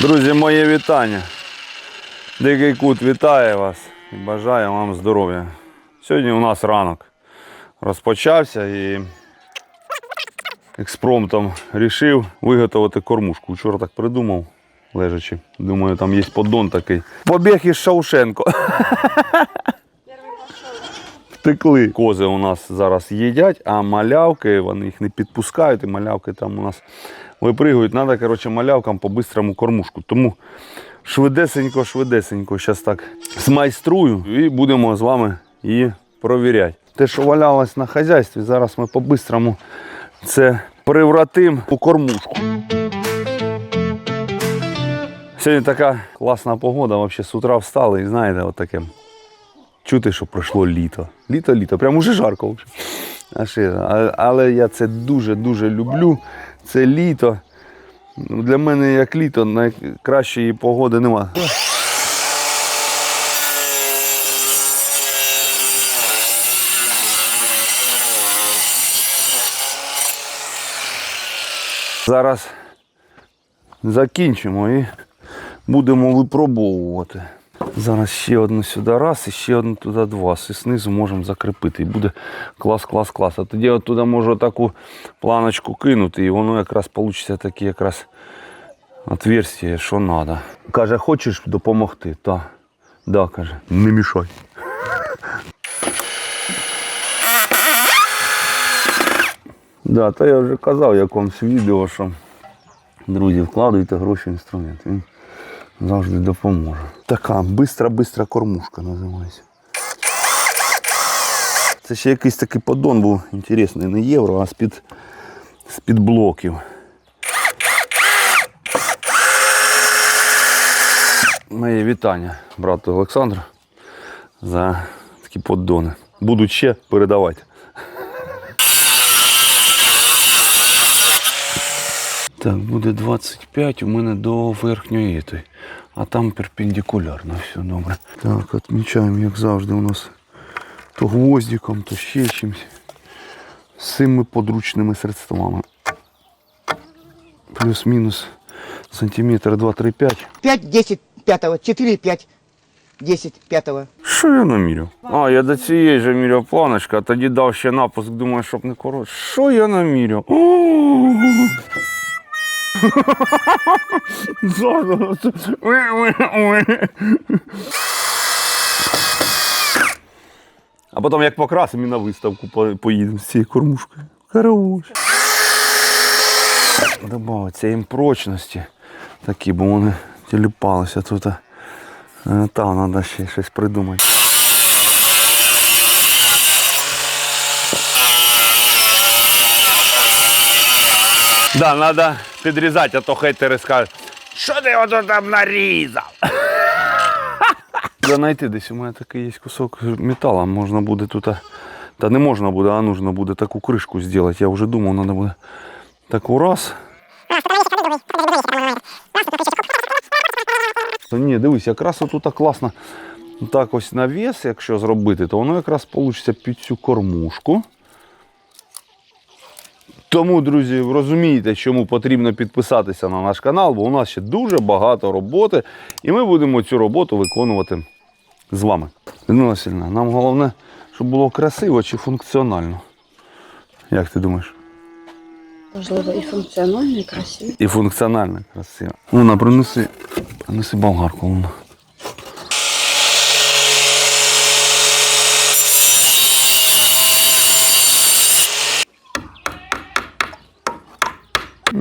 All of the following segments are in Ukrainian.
Друзі, моє вітання. Дикий кут вітає вас і бажає вам здоров'я. Сьогодні у нас ранок розпочався і експромтом вирішив виготовити кормушку. Вчора так придумав, лежачи. Думаю, там є поддон такий. Побіг із Шаушенко. Втекли. Кози у нас зараз їдять, а малявки вони їх не підпускають, і малявки там у нас випригують. Треба, коротше, малявкам по-бистрому кормушку. Тому швидесенько, швидесенько, зараз так змайструю і будемо з вами її провіряти. Те, що валялось на хазяйстві, зараз ми по-бистрому це превратимо у кормушку. Сьогодні така класна погода, взагалі з утра встали і знаєте, от таке. Чути, що пройшло літо. Літо, літо. Прям уже жарко. але я це дуже-дуже люблю. Це літо. Ну, Для мене як літо найкращої погоди нема. Зараз закінчимо і будемо випробовувати. Зараз ще одну сюди раз і ще одну туди два. І знизу можемо закріпити. І буде клас, клас, клас. А тоді от туди можу таку планочку кинути, і воно якраз вийде таке якраз отверстие, що треба. Каже, хочеш допомогти? Та. Да, каже, не мішай. Да, та я вже казав в якомусь відео, що друзі, вкладуйте гроші в інструмент. Він завжди допоможе. Така бистра-бистра кормушка називається. Це ще якийсь такий поддон був інтересний, не євро, а з-під з-під блоків. Моє вітання брату Олександру за такі поддони. Будуть ще передавати. Так, буде 25 у мене до верхньої етої. А там перпендикулярно, все добре. Так, відмічаємо, як завжди, у нас то гвоздиком, то ще чимось. З цими подручними средствами. Плюс-мінус сантиметр 2-3-5. 5, 10, пятого, 4, 5, 10, пятого. Що я наміряв? А, я до цієї же міряв планочка, а тоді дав ще напуск, думаю, щоб не коротше. Що я наміряв? А потім як покрасимо і на виставку поїдемо з цією кормушкою. Хорош. Добавиться їм прочності такі, бо вони тіліпалися тут. Там треба ще щось придумати. Да, треба підрізати, а то хейтери скажуть, що ти ото там нарізав? Треба знайти десь у мене такий є кусок металу, можна буде тут. Та не можна буде, а нужно буде таку кришку зробити. Я вже думав, треба буде таку раз. Ні, дивись, якраз тут класно так ось навіс, якщо зробити, то воно якраз вийде під цю кормушку. Тому, друзі, розумієте, чому потрібно підписатися на наш канал, бо у нас ще дуже багато роботи, і ми будемо цю роботу виконувати з вами. Людмила Васильівна, нам головне, щоб було красиво чи функціонально. Як ти думаєш? Можливо, і функціонально, і красиво. І функціонально красиво. Луна, принеси, принеси болгарку, Луна.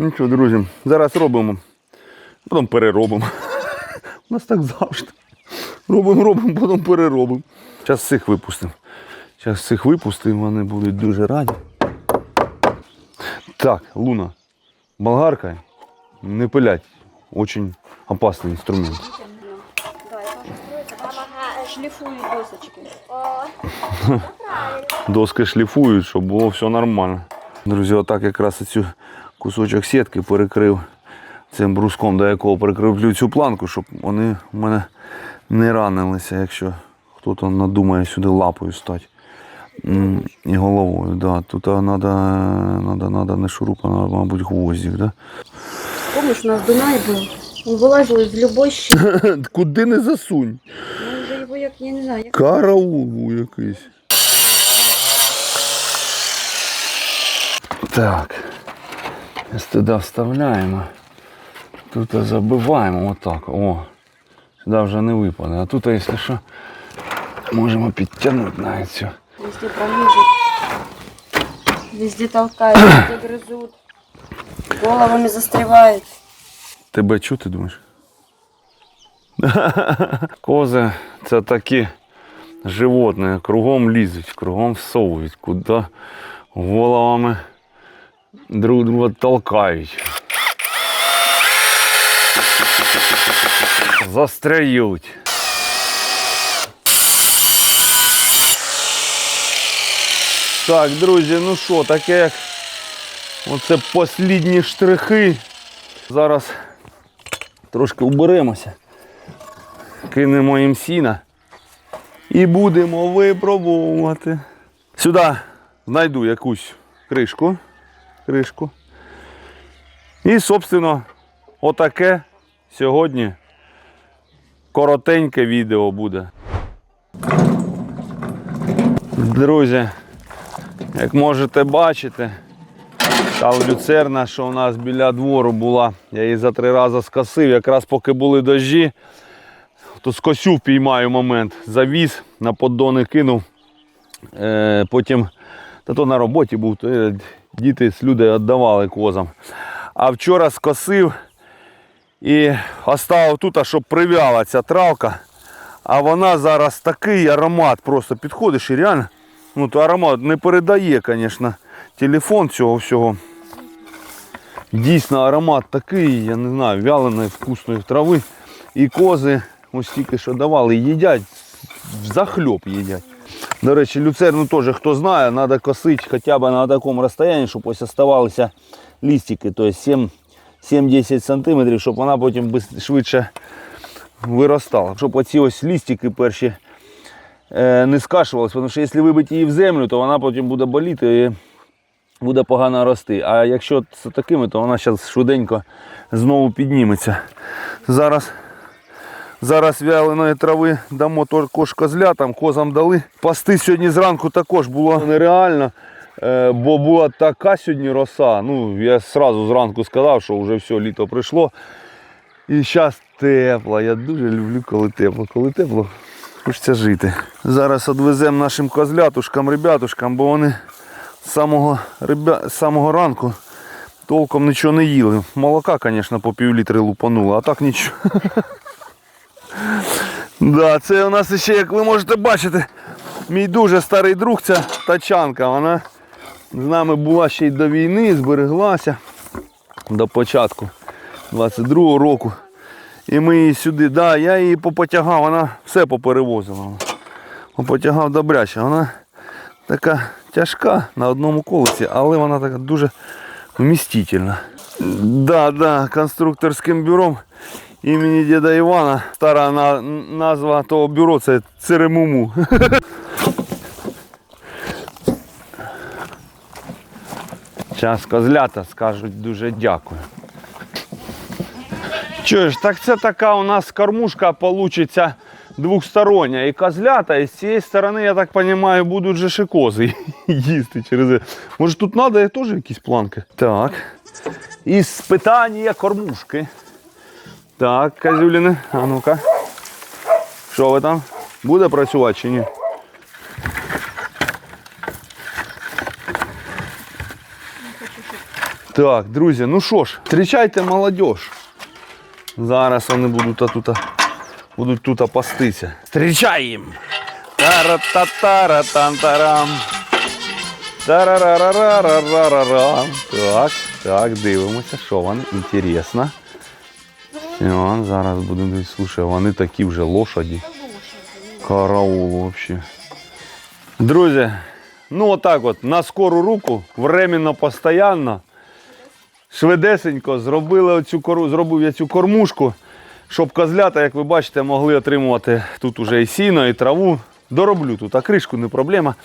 Ну що, друзі, зараз робимо, потім переробимо. У нас так завжди. Робимо, робимо, потім переробимо. Зараз цих випустимо. Зараз цих випустимо, вони будуть дуже раді. Так, Луна, болгарка, не пилять. Очень опасный инструмент. Шліфують досочки. Доски шліфують, щоб було все нормально. Друзі, отак якраз цю кусочок сітки перекрив цим бруском, до якого прикріплю цю планку, щоб вони в мене не ранилися, якщо хтось надумає сюди лапою стати. І головою. Да. Тут треба не шурупа, а, мабуть, гвоздик. Да? Помниш, у нас Дунай був, Вилазили з любої щели. Куди не засунь? Ну, вже його як, я не знаю, як Караул був якийсь. Так. Ось туди вставляємо. Тут забиваємо отак. О. Сюди вже не випаде. А тут, якщо що, можемо підтягнути навіть цю. везде промежут. Везде толкают, везде грызут. Головами застревают. Тебе чути, думаєш? Кози це такі животні, кругом лізуть, кругом всовують, куди головами друг друга толкають. Застряють. Так, друзі, ну що, таке як оце послідні штрихи. Зараз трошки уберемося, кинемо їм сіна і будемо випробовувати. Сюди знайду якусь кришку. Кришку. І, собственно, отаке сьогодні коротеньке відео буде. Друзі, як можете бачити, та люцерна, що у нас біля двору була, я її за три рази скосив, якраз поки були дощі, то скосю впіймаю момент, завіз, на поддони кинув. Е, потім, та то на роботі був, то е, діти люди віддавали козам. А вчора скосив і оставив тут, щоб прив'яла ця травка. А вона зараз такий аромат просто підходиш і реально, ну то аромат не передає, звісно, телефон цього всього. Дійсно аромат такий, я не знаю, вяленої вкусної трави. І кози ось тільки що давали, їдять, захльоп їдять. До речі, люцерну теж хто знає, треба косити хоча б на такому розстоянні, щоб ось оставалися лістики, тобто 7 7-10 см, щоб вона потім швидше виростала. Щоб оці ось лістики перші е, не скашувалися, тому що якщо вибити її в землю, то вона потім буде боліти і буде погано рости. А якщо з такими, то вона зараз швиденько знову підніметься. Зараз, зараз вяленої трави дамо також козлятам, козам дали. Пасти сьогодні зранку також було нереально. е, Бо була така сьогодні роса. Ну, я одразу зранку сказав, що вже все, літо прийшло. І зараз тепло. Я дуже люблю, коли тепло. Коли тепло, хочеться жити. Зараз відвеземо нашим козлятушкам, ребятушкам, бо вони з самого, ребя... самого ранку толком нічого не їли. Молока, звісно, по пів літри лупануло, а так нічого. Да, це у нас ще, як ви можете бачити, мій дуже старий друг, ця тачанка. Вона з нами була ще й до війни, збереглася до початку 22-го року. І ми її сюди, да, я її попотягав, вона все поперевозила. Попотягав добряче. Вона така тяжка на одному колесі, але вона така дуже вмістительна. Да, да, конструкторським бюром імені діда Івана. Стара на- назва того бюро це Церемуму. Зараз козлята скажуть дуже дякую. Чуєш, так це така у нас кормушка получиться двохстороння. І козлята, і з цієї сторони, я так розумію, будуть же ще кози їсти через. Може тут треба теж якісь планки? Так. Іспитання кормушки. Так, козюліни, а ну-ка. Що ви там? Буде працювати чи ні? Так, друзі, ну що ж, зустрічайте молодіж. Зараз вони будуть тут, будуть тут пастися. Зустрічаємо! Тара-та-тара-тан-тарам. Тарарарарарарарам. Так, так, дивимося, що вони. Інтересно. О, зараз будемо дивитися. Слушай, вони такі вже лошаді. Караул вообще. Друзі, ну отак от, на скору руку, временно, постоянно, швидесенько зробили оцю кору, зробив я цю кормушку, щоб козлята, як ви бачите, могли отримувати тут уже і сіно, і траву. Дороблю тут, а кришку не проблема.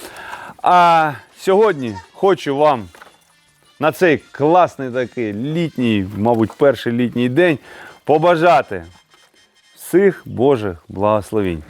А сьогодні хочу вам на цей класний такий літній, мабуть, перший літній день побажати всіх Божих благословінь.